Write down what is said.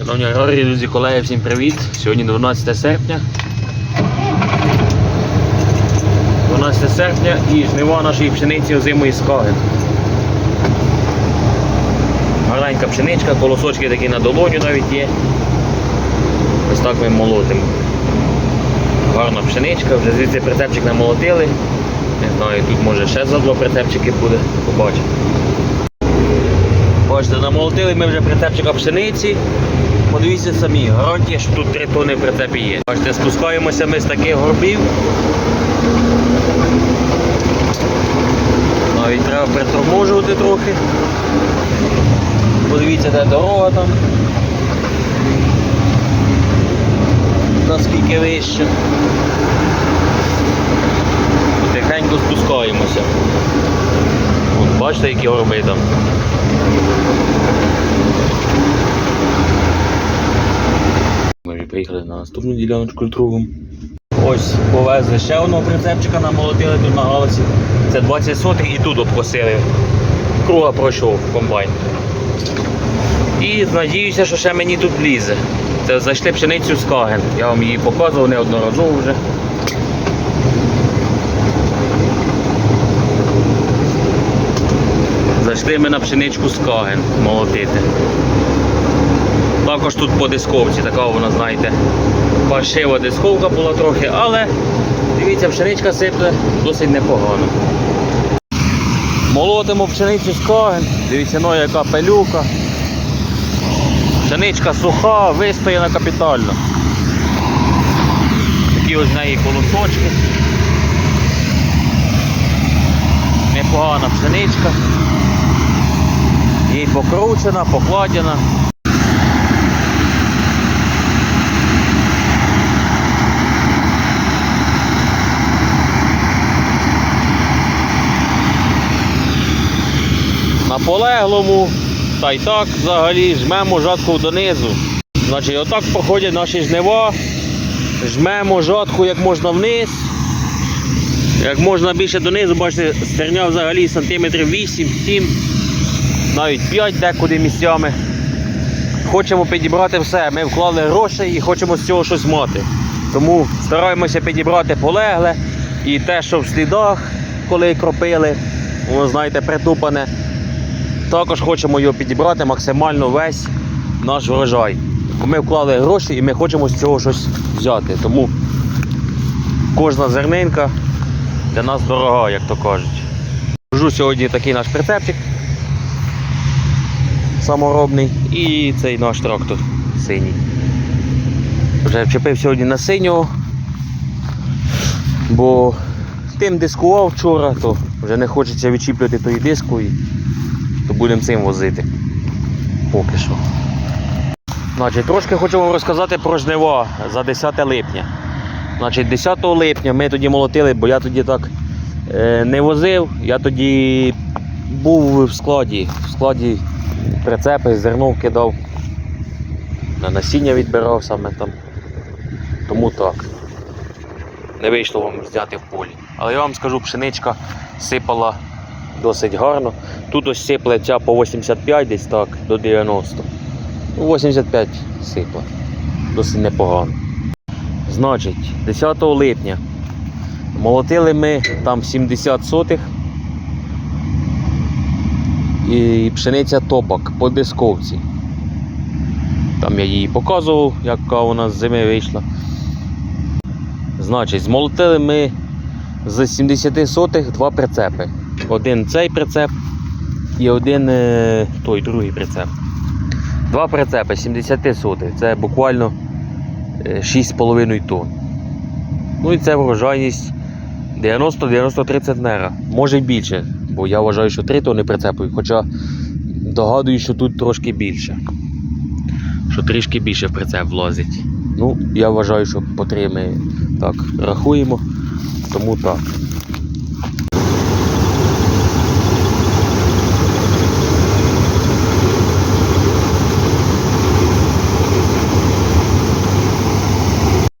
Шановні аграрії, друзі, колеги, всім привіт! Сьогодні 12 серпня. 12 серпня і жнива нашої пшениці озимої скаги. Гарненька пшеничка, колосочки такі на долоню навіть є. Ось так ми молотимо. Гарна пшеничка, вже звідси прицепчик намолотили. Не знаю, тут може ще за два прицепчики буде, побачимо. Бачите, намолотили ми вже прицепчика пшениці. Подивіться самі, гарантія, що тут 3 тонни в прицепі є. Бачите, спускаємося ми з таких горбів. Навіть треба приторможувати трохи. Подивіться, де дорога там. Наскільки вище. Тихенько спускаємося. От, бачите, які горби там. Ми приїхали на наступну діляночку з другом. Ось повезли ще одного прицепчика, намолотили тут на галасі. Це 20 сотих і тут обкосили. Круга пройшов комбайн. І надіюся, що ще мені тут влізе. Це зайшли пшеницю з Каген. Я вам її показував неодноразово вже. Зайшли ми на пшеничку з Каген молотити. Також тут по дисковці, така вона, знаєте, паршива дисковка була трохи, але дивіться, пшеничка сипле досить непогано. Молотимо пшеницю з Каген, дивіться, ну яка пелюка. Пшеничка суха, вистояна капітально. Такі ось в неї колосочки. Непогана пшеничка. Покручена, покладена. На полеглому, та й так взагалі жмемо жатку донизу. Значить, отак проходять наші жнива. Жмемо жатку як можна вниз. Як можна більше донизу, бачите, стерня взагалі сантиметрів 8-7, навіть 5 декуди місцями. Хочемо підібрати все. Ми вклали гроші і хочемо з цього щось мати. Тому стараємося підібрати полегле і те, що в слідах, коли кропили, воно знаєте, притупане. Також хочемо його підібрати максимально весь наш врожай. Ми вклали гроші і ми хочемо з цього щось взяти. Тому кожна зернинка для нас дорога, як то кажуть. Вожу сьогодні такий наш прицепчик саморобний і цей наш трактор синій. Вже вчепив сьогодні на синього, бо тим дискував вчора, то вже не хочеться відчіплювати тої диску і то будемо цим возити. Поки що. Значить, трошки хочу вам розказати про жнива за 10 липня. Значить, 10 липня ми тоді молотили, бо я тоді так е, не возив, я тоді був в складі. В складі прицепи, зерно кидав, на насіння відбирав саме там. Тому так. Не вийшло вам зняти в полі. Але я вам скажу, пшеничка сипала досить гарно. Тут ось сипле ця по 85 десь так, до 90. Ну, 85 сипла. Досить непогано. Значить, 10 липня молотили ми там 70 сотих. І пшениця топок по дисковці. Там я її показував, яка вона з зими вийшла. Значить, змолотили ми з 70 сотих два прицепи. Один цей прицеп і один е, той другий прицеп. Два прицепи 70 сотих. Це буквально е, 6,5 тонн. Ну і це врожайність 90-93 центнера. Може й більше, бо я вважаю, що 3 тони прицепують, хоча догадую, що тут трошки більше. Що трішки більше в прицеп влазить. Ну, я вважаю, що по 3 ми так рахуємо. Тому так.